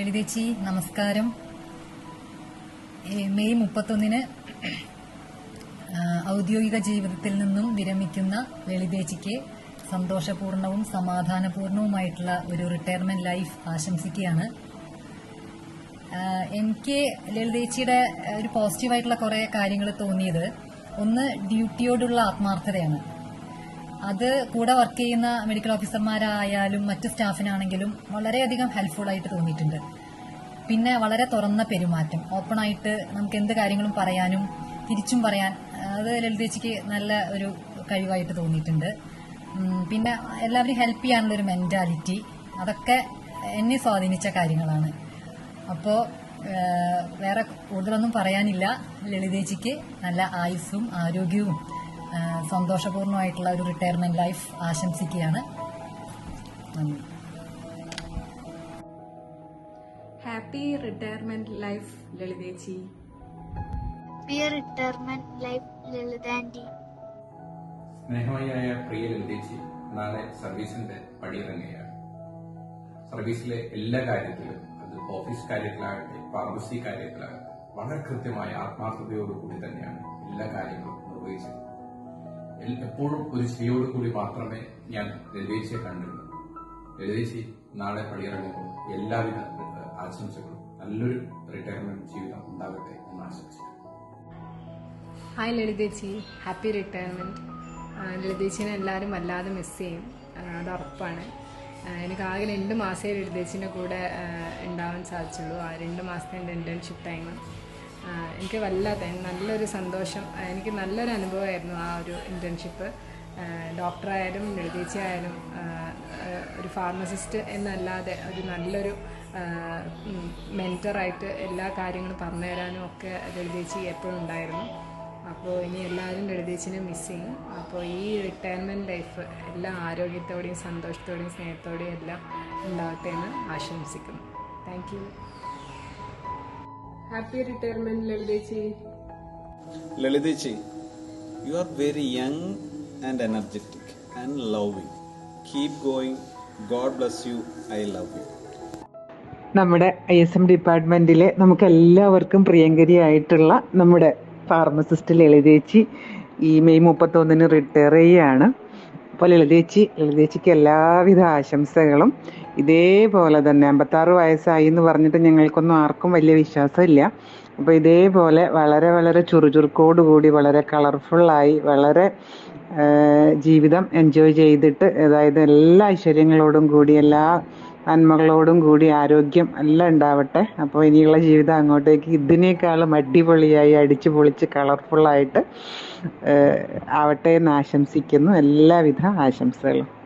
ലളിതേച്ചി നമസ്കാരം. മെയ് മുപ്പത്തൊന്നിന് ഔദ്യോഗിക ജീവിതത്തിൽ നിന്നും വിരമിക്കുന്ന ലളിതേച്ചിക്ക് സന്തോഷപൂർണവും സമാധാനപൂർണവുമായിട്ടുള്ള ഒരു റിട്ടയർമെന്റ് ലൈഫ് ആശംസിക്കുകയാണ്. എനിക്ക് ലളിതേച്ചിയുടെ ഒരു പോസിറ്റീവായിട്ടുള്ള കുറേ കാര്യങ്ങൾ തോന്നിയത്. ഒന്ന് ഡ്യൂട്ടിയോടുള്ള ആത്മാർത്ഥതയാണ്. അത് കൂടെ വർക്ക് ചെയ്യുന്ന മെഡിക്കൽ ഓഫീസർമാരായാലും മറ്റ് സ്റ്റാഫിനാണെങ്കിലും വളരെയധികം ഹെൽപ്ഫുൾ ആയിട്ട് തോന്നിയിട്ടുണ്ട്. പിന്നെ വളരെ തുറന്ന പെരുമാറ്റം. ഓപ്പൺ ആയിട്ട് നമുക്ക് എന്ത് കാര്യങ്ങളും പറയാനും തിരിച്ചും പറയാൻ അത് ലളിതേച്ചിക്ക് നല്ല ഒരു കഴിവായിട്ട് തോന്നിയിട്ടുണ്ട്. പിന്നെ എല്ലാവരും ഹെൽപ്പ് ചെയ്യാനുള്ള ഒരു മെന്റാലിറ്റി അതൊക്കെ എന്നെ സ്വാധീനിച്ച കാര്യങ്ങളാണ്. അപ്പോൾ വേറെ കൂടുതലൊന്നും പറയാനില്ല. ലളിതേച്ചിക്ക് നല്ല ആയുസ്സും ആരോഗ്യവും. സന്തോഷപൂർണമായിട്ടുള്ള ഒരു റിട്ടയർമെന്റ് ലൈഫ് ആശംസിക്കുകയാണ്. നന്ദി. ഹാപ്പി റിട്ടയർമെന്റ് ലൈഫ് ലളിതേച്ചി പ്രിയ റിട്ടയർമെന്റ് ലൈഫ് ലളിതാൻഡി സ്നേഹമയായ പ്രിയ ലളിതേച്ചി നാളെ സർവീസിന്റെ പടിയിറങ്ങുകയാണ്. സർവീസിലെ എല്ലാ കാര്യത്തിലും അത് ഓഫീസ് കാര്യത്തിലാകട്ടെ ഫാർമസി കാര്യത്തിലാകട്ടെ വളരെ കൃത്യമായ ആത്മാർത്ഥതയോടുകൂടി തന്നെയാണ് എല്ലാ കാര്യങ്ങളും നിർവഹിച്ചത് എപ്പോഴും ഒരു ശ്രീയോട് കൂടി മാത്രമേ ഞാൻ ലളിതേച്ചിയെ കണ്ടിരുന്നു ലളിതേച്ചി നാളെ പടിയിറങ്ങുമ്പോൾ എല്ലാവിധ ആശംസകളും നല്ലൊരു റിട്ടയർമെന്റ് ജീവിതം ഉണ്ടാകട്ടെ എന്ന് ആശംസിക്കുന്നു. ഹായ് ലളിതേച്ചി. ഹാപ്പി റിട്ടയർമെന്റ് ലളിതേച്ചിനെ എല്ലാവരും വല്ലാതെ മിസ് ചെയ്യും. അത് ഉറപ്പാണ്. എനിക്ക് ആകെ രണ്ട് മാസമേ ലളിതേച്ചിന്റെ കൂടെ ഉണ്ടാവാൻ സാധിച്ചുള്ളൂ. ആ രണ്ട് മാസത്തെ എന്റെ ഇന്റേൺഷിപ്പ് ടൈം എനിക്ക് വല്ലാത്ത നല്ലൊരു സന്തോഷം. എനിക്ക് നല്ലൊരു അനുഭവമായിരുന്നു ആ ഒരു ഇന്റേൺഷിപ്പ് ഡോക്ടറായാലും ലളിതേച്ചി ആയാലും ആ, ആ, ഒരു ഫാർമസിസ്റ്റ് എന്നല്ലാതെ ഒരു നല്ലൊരു മെന്ററായിട്ട് എല്ലാ കാര്യങ്ങളും പറഞ്ഞു തരാനും ഒക്കെ ലളിതേച്ചി എപ്പോഴും ഉണ്ടായിരുന്നു. അപ്പോൾ ഇനി എല്ലാവരും ലളിതേച്ചിനെ മിസ് ചെയ്യും. അപ്പോൾ ഈ റിട്ടയർമെന്റ് ലൈഫ് എല്ലാ ആരോഗ്യത്തോടെയും സന്തോഷത്തോടെയും സ്നേഹത്തോടെയും എല്ലാം ഉണ്ടാകട്ടെ എന്ന് ആശംസിക്കുന്നു. താങ്ക് ഹാപ്പി റിട്ടയർമെന്റ് ലളിതേച്ചി ലളിതേച്ചി you are very young and energetic and loving. Keep going God bless you I love you നമ്മുടെ ഐ എസ് എം ഡിപ്പാർട്ട്മെന്റിലെ നമുക്ക് എല്ലാവർക്കും പ്രിയങ്കരിയായിട്ടുള്ള നമ്മുടെ ഫാർമസിസ്റ്റ് ലളിതേച്ചി ഈ മെയ് മുപ്പത്തൊന്നിന് റിട്ടയർ ചെയ്യുകയാണ്. അപ്പോൾ ലളിതേച്ചി ലളിതേച്ചിക്ക് എല്ലാവിധ ആശംസകളും. ഇതേപോലെ തന്നെ അമ്പത്താറ് വയസ്സായി എന്ന് പറഞ്ഞിട്ട് ഞങ്ങൾക്കൊന്നും ആർക്കും വലിയ വിശ്വാസമില്ല. അപ്പോൾ ഇതേപോലെ വളരെ വളരെ ചുറുചുറുക്കോടുകൂടി വളരെ കളർഫുള്ളായി വളരെ ജീവിതം എൻജോയ് ചെയ്തിട്ട് അതായത് എല്ലാ ഐശ്വര്യങ്ങളോടും കൂടി എല്ലാ നന്മകളോടും കൂടി ആരോഗ്യം എല്ലാം ഉണ്ടാവട്ടെ. അപ്പോൾ ഇനിയുള്ള ജീവിതം അങ്ങോട്ടേക്ക് ഇതിനേക്കാളും അടിപൊളിയായി അടിച്ചു പൊളിച്ച് കളർഫുള്ളായിട്ട് ആവട്ടെ എന്ന് ആശംസിക്കുന്നു. എല്ലാവിധ ആശംസകളും.